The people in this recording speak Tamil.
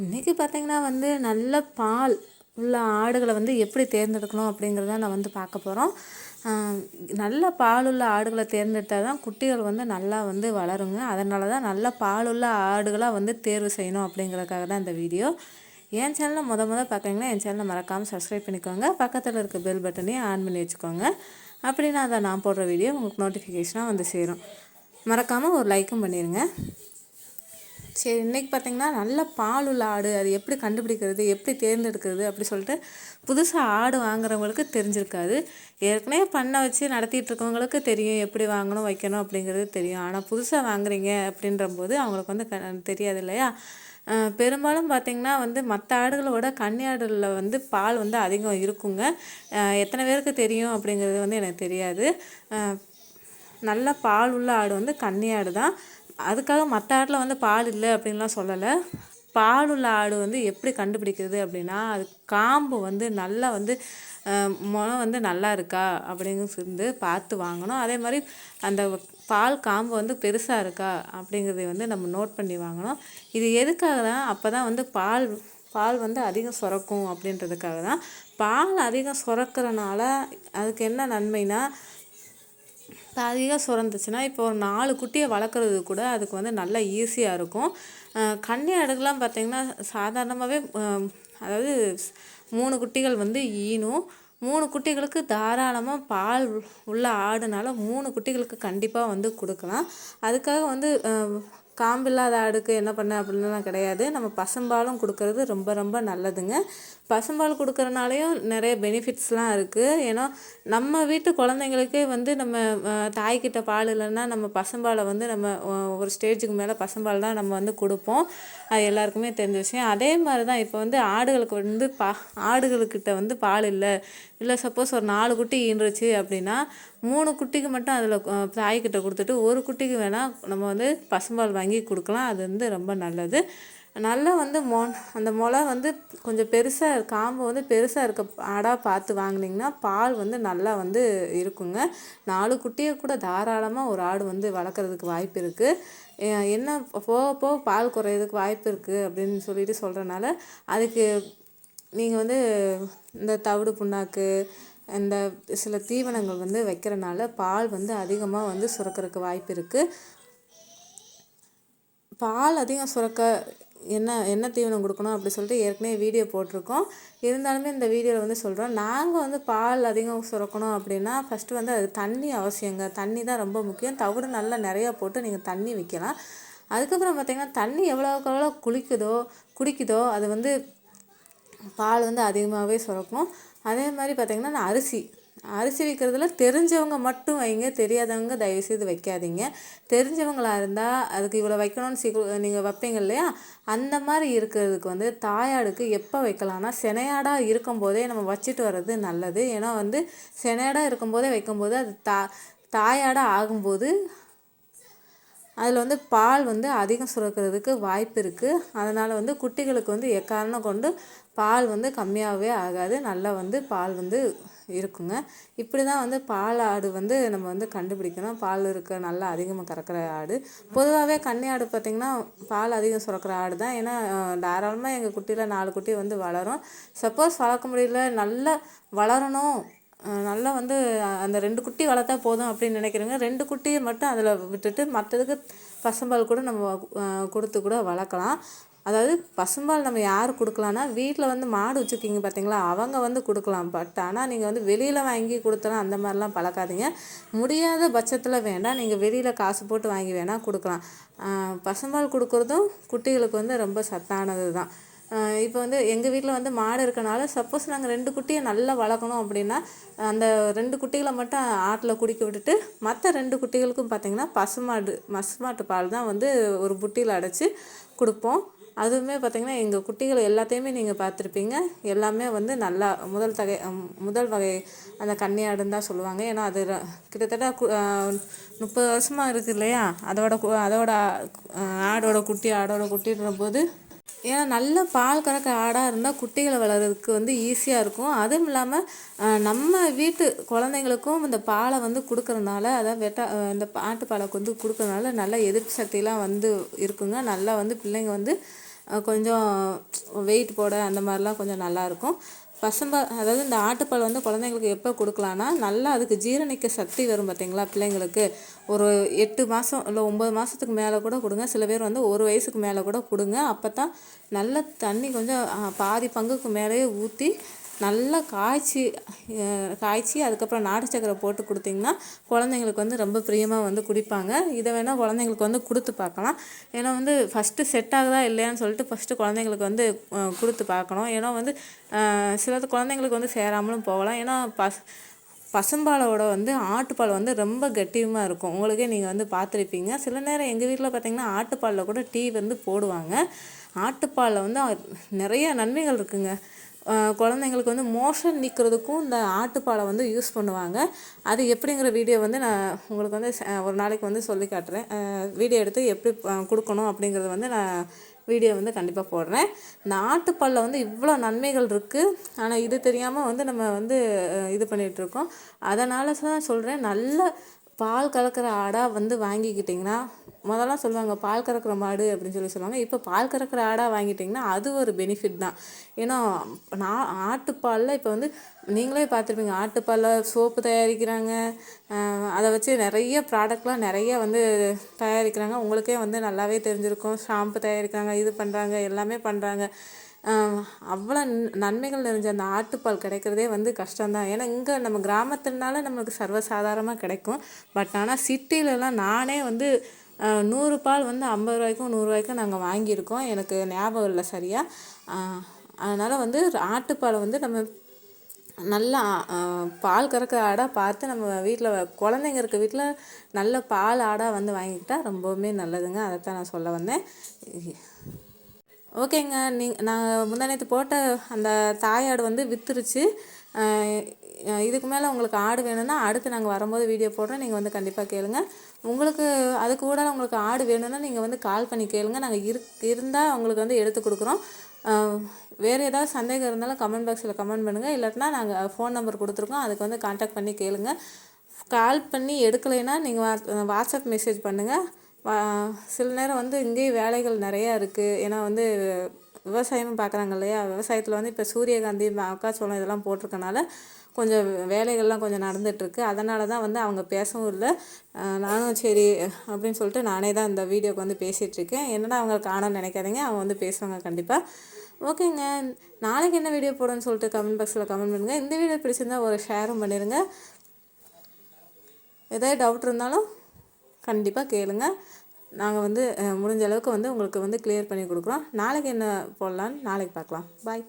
இன்றைக்கி பார்த்திங்கன்னா வந்து நல்ல பால் உள்ள ஆடுகளை வந்து எப்படி தேர்ந்தெடுக்கணும் அப்படிங்கிறத நான் வந்து பார்க்க போகிறோம் நல்ல பால் உள்ள ஆடுகளை தேர்ந்தெடுத்தால் தான் குட்டிகள் வந்து நல்லா வந்து வளருங்க. அதனால தான் நல்ல பால் உள்ள ஆடுகளாக வந்து தேர்வு செய்யணும் அப்படிங்கிறதுக்காக தான் இந்த வீடியோ. என் சேனலை முத முத பார்க்குறீங்கன்னா என் சேனலை மறக்காமல் சப்ஸ்கிரைப் பண்ணிக்கோங்க. பக்கத்தில் இருக்க பெல் பட்டனையும் ஆன் பண்ணி வச்சுக்கோங்க. அப்படின்னா அதை நான் போடுற வீடியோ உங்களுக்கு நோட்டிஃபிகேஷனாக வந்து சேரும். மறக்காமல் ஒரு லைக்கும் பண்ணிடுங்க சரி இன்றைக்கி பார்த்திங்கன்னா நல்ல பால் உள்ள ஆடு அது எப்படி கண்டுபிடிக்கிறது எப்படி தேர்ந்தெடுக்கிறது அப்படி சொல்லிட்டு புதுசாக ஆடு வாங்குறவங்களுக்கு தெரிஞ்சிருக்காது. ஏற்கனவே பண்ணை வச்சு நடத்திட்டு இருக்கவங்களுக்கு தெரியும் எப்படி வாங்கணும் வைக்கணும் அப்படிங்கிறது தெரியும். ஆனால் புதுசாக வாங்குறீங்க அப்படின்றபோது அவங்களுக்கு வந்து க தெரியாது இல்லையா? பெரும்பாலும் பார்த்திங்கன்னா வந்து மற்ற ஆடுகளோட கன்னி ஆடுகளில் வந்து பால் வந்து அதிகம் இருக்குங்க. எத்தனை பேருக்கு தெரியும் அப்படிங்கிறது வந்து எனக்கு தெரியாது. நல்ல பால் உள்ள ஆடு வந்து கன்னி ஆடு தான் அதுக்காக மற்ற ஆட்டில் வந்து பால் இல்லை அப்படின்லாம் சொல்லலை. பால் உள்ள ஆடு வந்து எப்படி கண்டுபிடிக்கிறது அப்படின்னா அது காம்பு வந்து நல்லா வந்து முளை வந்து நல்லா இருக்கா அப்படின்னு சொல்லி பார்த்து வாங்கணும். அதே மாதிரி அந்த பால் காம்பு வந்து பெருசாக இருக்கா அப்படிங்கிறத வந்து நம்ம நோட் பண்ணி வாங்கணும். இது எதுக்காக தான்? அப்போ தான் வந்து பால் பால் வந்து அதிகம் சுரக்கும் அப்படின்றதுக்காக தான். பால் அதிகம் சுரக்கிறனால அதுக்கு என்ன நன்மைனா இப்போ அதிகம் சுரந்துச்சுன்னா இப்போ ஒரு நாலு குட்டியை வளர்க்குறது கூட அதுக்கு வந்து நல்லா ஈஸியாக இருக்கும். கன்னி ஆடுகள்லாம் பார்த்திங்கன்னா சாதாரணமாகவே அதாவது மூணு குட்டிகள் வந்து ஈனும் மூணு குட்டிகளுக்கு தாராளமாக பால் உள்ள ஆடுனால மூணு குட்டிகளுக்கு கண்டிப்பாக வந்து கொடுக்கலாம். அதுக்காக வந்து காம்பில்லாத ஆடுக்கு என்ன பண்ண அப்படின்லாம் கிடையாது. நம்ம பசும்பாலும் கொடுக்கறது ரொம்ப ரொம்ப நல்லதுங்க. பசும்பால் கொடுக்கறனாலையும் நிறைய பெனிஃபிட்ஸ்லாம் இருக்குது ஏன்னா நம்ம வீட்டு குழந்தைங்களுக்கே வந்து நம்ம தாய்கிட்ட பால் இல்லைன்னா நம்ம பசும்பாலை வந்து நம்ம ஒரு ஸ்டேஜுக்கு மேலே பசும்பால் தான் நம்ம வந்து கொடுப்போம். அது எல்லாருக்குமே தெரிஞ்ச விஷயம். அதே மாதிரி தான் இப்போ வந்து ஆடுகளுக்கு வந்து பா ஆடுகளுக்கிட்ட வந்து பால் இல்லை. இல்லை சப்போஸ் ஒரு நாலு குட்டி ஈன்றுச்சு அப்படின்னா மூணு குட்டிக்கு மட்டும் அதில் தாய்கிட்ட கொடுத்துட்டு ஒரு குட்டிக்கு வேணால் நம்ம வந்து பசும்பால் வாங்கி கொடுக்கலாம். அது வந்து ரொம்ப நல்லது. நல்லா வந்து மொ அந்த முளை வந்து கொஞ்சம் பெருசாக காம்பு வந்து பெருசாக இருக்க ஆடாக பார்த்து வாங்கினீங்கன்னா பால் வந்து நல்லா வந்து இருக்குங்க. நாலு குட்டியை கூட தாராளமாக ஒரு ஆடு வந்து வளர்க்குறதுக்கு வாய்ப்பு இருக்குது என்ன போக போக பால் குறையிறதுக்கு வாய்ப்பு இருக்குது அப்படின்னு சொல்லிட்டு சொல்கிறனால அதுக்கு நீங்கள் வந்து இந்த தவிடு புண்ணாக்கு இந்த சில தீவனங்கள் வந்து வைக்கிறனால பால் வந்து அதிகமாக வந்து சுரக்கிறதுக்கு வாய்ப்பு இருக்குது பால் அதிகம் சுரக்க என்ன என்ன தீவனம் கொடுக்கணும் அப்படி சொல்லிட்டு ஏற்கனவே வீடியோ போட்டிருக்கோம். இருந்தாலுமே இந்த வீடியோவில் வந்து சொல்கிறோம் நாங்கள் வந்து பால் அதிகம் சுரக்கணும் அப்படின்னா ஃபஸ்ட்டு வந்து அது தண்ணி அவசியங்க. தண்ணி தான் ரொம்ப முக்கியம். தவிடு நல்லா நிறையா போட்டு நீங்கள் தண்ணி வைக்கலாம். அதுக்கப்புறம் பார்த்திங்கன்னா தண்ணி எவ்வளோக்கு எவ்வளோ குளிக்குதோ குடிக்குதோ அது வந்து பால் வந்து அதிகமாகவே சுரக்கும். அதே மாதிரி பார்த்திங்கன்னா நான் அரிசி. அரிசி வைக்கிறதுல தெரிஞ்சவங்க மட்டும் வைங்க. தெரியாதவங்க தயவுசெய்து வைக்காதீங்க. தெரிஞ்சவங்களாக இருந்தால் அதுக்கு இவ்வளோ வைக்கணும்னு சீக்கிரம் நீங்கள் வைப்பீங்க இல்லையா? அந்த மாதிரி இருக்கிறதுக்கு வந்து தாயாடுக்கு எப்போ வைக்கலாம்னா செனையாடாக இருக்கும்போதே நம்ம வச்சுட்டு வர்றது நல்லது. ஏன்னா வந்து செனையாடாக இருக்கும்போதே வைக்கும்போது அது தா தாயாடாக ஆகும்போது அதில் வந்து பால் வந்து அதிகம் சுரக்கிறதுக்கு வாய்ப்பு இருக்குது அதனால் வந்து குட்டிகளுக்கு வந்து எக்காரணம் கொண்டு பால் வந்து கம்மியாகவே ஆகாது. நல்லா வந்து பால் வந்து இருக்குங்க. இப்படி தான் வந்து பால் ஆடு வந்து நம்ம வந்து கண்டுபிடிக்கணும். பால் இருக்க நல்லா அதிகமாக கறக்கிற ஆடு. பொதுவாகவே கன்னி ஆடு பார்த்திங்கன்னா பால் அதிகம் சுரக்கிற ஆடு தான் ஏன்னா தாராளமாக எங்கள் குட்டியில் நாலு குட்டி வந்து வளரும். சப்போஸ் வளர்க்க முடியல நல்லா வளரணும். நல்லா வந்து அந்த ரெண்டு குட்டி வளர்த்தா போதும் அப்படின்னு நினைக்கிறவங்க ரெண்டு குட்டியை மட்டும் அதில் விட்டுட்டு மற்றதுக்கு பசும்பால் கூட நம்ம கொடுத்து கூட வளர்க்கலாம். அதாவது பசும்பால் நம்ம யார் கொடுக்கலான்னா வீட்டில் வந்து மாடு வச்சுருக்கீங்க பார்த்தீங்களா அவங்க வந்து கொடுக்கலாம். பட் ஆனால் நீங்கள் வந்து வெளியில் வாங்கி கொடுத்தலாம் அந்த மாதிரிலாம் பழக்காதீங்க. முடியாத பட்சத்தில் வேண்டாம் நீங்கள் வெளியில் காசு போட்டு வாங்கி வேணால் கொடுக்கலாம். பசும்பால் கொடுக்குறதும் குட்டிகளுக்கு வந்து ரொம்ப சத்தானது தான் இப்போ வந்து எங்கள் வீட்டில் வந்து மாடு இருக்கனால சப்போஸ் நாங்கள் ரெண்டு குட்டியை நல்லா வளர்க்கணும் அப்படின்னா அந்த ரெண்டு குட்டிகளை மட்டும் ஆட்டில் குடிக்க விட்டுட்டு மற்ற ரெண்டு குட்டிகளுக்கும் பார்த்திங்கன்னா பசுமாடு பசுமாட்டு பால் தான் வந்து ஒரு புட்டியில் அடைச்சி கொடுப்போம். அதுவுமே பார்த்திங்கன்னா எங்கள் குட்டிகள் எல்லாத்தையுமே நீங்கள் பார்த்துருப்பீங்க எல்லாமே வந்து நல்லா முதல் தகை முதல் வகை அந்த கன்னியாடுன்னு தான் சொல்லுவாங்க. ஏன்னா அது கிட்டத்தட்ட முப்பது வருஷமாக இருக்குது இல்லையா? அதோட அதோட ஆடோட குட்டி ஆடோட குட்டின்ற போது ஏன்னா நல்ல பால் கறக்க ஆடாக இருந்தால் குட்டிகளை வளர்கிறதுக்கு வந்து ஈஸியாக இருக்கும். அதுவும் இல்லாமல் நம்ம வீட்டு குழந்தைங்களுக்கும் இந்த பாலை வந்து கொடுக்கறனால அதாவது வெட்ட இந்த ஆட்டு பாலை வந்து கொடுக்கறனால நல்ல எதிர்ப்பு சக்தியெலாம் வந்து இருக்குங்க. நல்லா வந்து பிள்ளைங்க வந்து கொஞ்சம் வெயிட் போட அந்த மாதிரிலாம் கொஞ்சம் நல்லாயிருக்கும் பசும்பால் அதாவது இந்த ஆட்டுப்பால் வந்து குழந்தைங்களுக்கு எப்போ கொடுக்கலான்னா நல்லா அதுக்கு ஜீரணிக்க சக்தி வரும் பார்த்தீங்களா பிள்ளைங்களுக்கு. ஒரு எட்டு மாதம் இல்லை ஒம்பது மாதத்துக்கு மேலே கூட கொடுங்க. சில பேர் வந்து ஒரு வயசுக்கு மேலே கூட கொடுங்க. அப்போ தான் நல்ல தண்ணி கொஞ்சம் பாதி பங்குக்கு மேலேயே ஊற்றி நல்லா காய்ச்சி காய்ச்சி அதுக்கப்புறம் நாட்டு சக்கரை போட்டு கொடுத்தீங்கன்னா குழந்தைங்களுக்கு வந்து ரொம்ப பிரியமாக வந்து குடிப்பாங்க. இதை வேணால் குழந்தைங்களுக்கு வந்து கொடுத்து பார்க்கலாம். ஏன்னா வந்து ஃபஸ்ட்டு செட் ஆகுதா இல்லையான்னு சொல்லிட்டு ஃபஸ்ட்டு குழந்தைங்களுக்கு வந்து கொடுத்து பார்க்கணும். ஏன்னா வந்து சிலது குழந்தைங்களுக்கு வந்து சேராமலும் போகலாம். ஏன்னா பஸ் பசும்பாலோட வந்து ஆட்டுப்பால் வந்து ரொம்ப கட்டியமாக இருக்கும். உங்களுக்கே நீங்கள் வந்து பார்த்துருப்பீங்க. சில நேரம் எங்கள் வீட்டில் பார்த்தீங்கன்னா ஆட்டுப்பாலில் கூட டீ வந்து போடுவாங்க. ஆட்டுப்பாலில் வந்து நிறைய நன்மைகள் இருக்குங்க. குழந்தைங்களுக்கு வந்து மோஷன் நிற்கிறதுக்கும் இந்த ஆட்டுப்பாலை வந்து யூஸ் பண்ணுவாங்க. அது எப்படிங்கிற வீடியோ வந்து நான் உங்களுக்கு வந்து ச- ஒரு நாளைக்கு வந்து சொல்லி காட்டுறேன். வீடியோ எடுத்து எப்படி கொடுக்கணும் அப்படிங்கிறது வந்து நான் வீடியோ வந்து கண்டிப்பாக போடுறேன். இந்த ஆட்டுப்பாலில் வந்து இவ்வளோ நன்மைகள் இருக்குது ஆனால் இது தெரியாமல் வந்து நம்ம வந்து இது பண்ணிகிட்ருக்கோம் அதனால தான் சொல்கிறேன் நல்ல பால் கறக்கிற ஆடாக வந்து வாங்கிக்கிட்டிங்கன்னா முதல்ல சொல்லுவாங்க பால் கறக்கிற மாடு அப்படின்னு சொல்லி சொல்லுவாங்க. இப்போ பால் கறக்கிற ஆடாக வாங்கிட்டிங்கன்னா அது ஒரு பெனிஃபிட் தான். ஏன்னா நான் ஆட்டுப்பாலில் இப்போ வந்து நீங்களே பார்த்துருப்பீங்க ஆட்டுப்பாலில் சோப்பு தயாரிக்கிறாங்க. அதை வச்சு நிறைய ப்ராடக்ட்லாம் நிறைய வந்து தயாரிக்கிறாங்க. உங்களுக்கே வந்து நல்லாவே தெரிஞ்சிருக்கும். ஷாம்பு தயாரிக்கிறாங்க இது பண்ணுறாங்க எல்லாமே பண்ணுறாங்க அவ்வளோ நன்மைகள் நிறைஞ்ச அந்த ஆட்டுப்பால் கிடைக்கிறதே வந்து கஷ்டம்தான். ஏன்னா இங்கே நம்ம கிராமத்துனால நம்மளுக்கு சர்வசாதாரணமாக கிடைக்கும். பட் ஆனால் சிட்டிலலாம் நானே வந்து நூறு பால் வந்து ஐம்பது ரூபாய்க்கும் நூறுரூவாய்க்கும் நாங்கள் வாங்கியிருக்கோம். எனக்கு ஞாபகம் இல்லை சரியாக அதனால் வந்து ஆட்டுப்பாலை வந்து நம்ம நல்லா பால் கறக்கிற ஆடாக பார்த்து நம்ம வீட்டில் குழந்தைங்க இருக்க வீட்டில் நல்ல பால் ஆடாக வந்து வாங்கிக்கிட்டால் ரொம்பவுமே நல்லதுங்க. அதைத்தான் நான் சொல்ல வந்தேன். ஓகேங்க. நீங்கள் நாங்கள் முந்தா முந்தானேத்து போட்ட அந்த தாயாடு வந்து விற்றுருச்சு இதுக்கு மேலே உங்களுக்கு ஆடு வேணும்னா அடுத்து நாங்கள் வரும்போது வீடியோ போடுறோம் நீங்கள் வந்து கண்டிப்பாக கேளுங்க. உங்களுக்கு அது கூட உங்களுக்கு ஆடு வேணும்னா நீங்கள் வந்து கால் பண்ணி கேளுங்க. நாங்கள் இரு இருந்தால் உங்களுக்கு வந்து எடுத்து கொடுக்குறோம். வேறு ஏதாவது சந்தேகம் இருந்தாலும் கமெண்ட் பாக்ஸில் கமெண்ட் பண்ணுங்கள் இல்லாட்டினா நாங்கள் ஃபோன் நம்பர் கொடுத்துருக்கோம். அதுக்கு வந்து காண்டாக்ட் பண்ணி கேளுங்க. கால் பண்ணி எடுக்கலைன்னா நீங்கள் வாட்ஸ்அப் மெசேஜ் பண்ணுங்கள் சில நேரம் வந்து இங்கேயும் வேலைகள் நிறையா இருக்குது ஏன்னா வந்து விவசாயமும் பார்க்குறாங்க இல்லையா? விவசாயத்தில் வந்து இப்போ சூரியகாந்தி மக்காச்சோளம் இதெல்லாம் போட்டிருக்கனால கொஞ்சம் வேலைகள்லாம் கொஞ்சம் நடந்துகிட்ருக்கு அதனால தான் வந்து அவங்க பேசவும் இல்லை. நானும் சரி அப்படின்னு சொல்லிட்டு நானே தான் இந்த வீடியோக்கு வந்து பேசிகிட்ருக்கேன் என்னடா அவங்க காணோம்னு நினைக்காதீங்க. அவங்க வந்து பேசுவாங்க கண்டிப்பாக ஓகேங்க. நாளைக்கு என்ன வீடியோ போடுன்னு சொல்லிட்டு கமெண்ட் பாக்ஸில் கமெண்ட் பண்ணுங்கள் இந்த வீடியோ பிடிச்சிருந்தா ஒரு ஷேரும் பண்ணிடுங்க ஏதாவது டவுட் இருந்தாலும் கண்டிப்பாக கேளுங்கள் நாங்கள் வந்து முடிஞ்ச அளவுக்கு வந்து உங்களுக்கு வந்து கிளியர் பண்ணி கொடுக்குறோம். நாளைக்கு என்ன போடலான்னு நாளைக்கு பார்க்கலாம். பாய்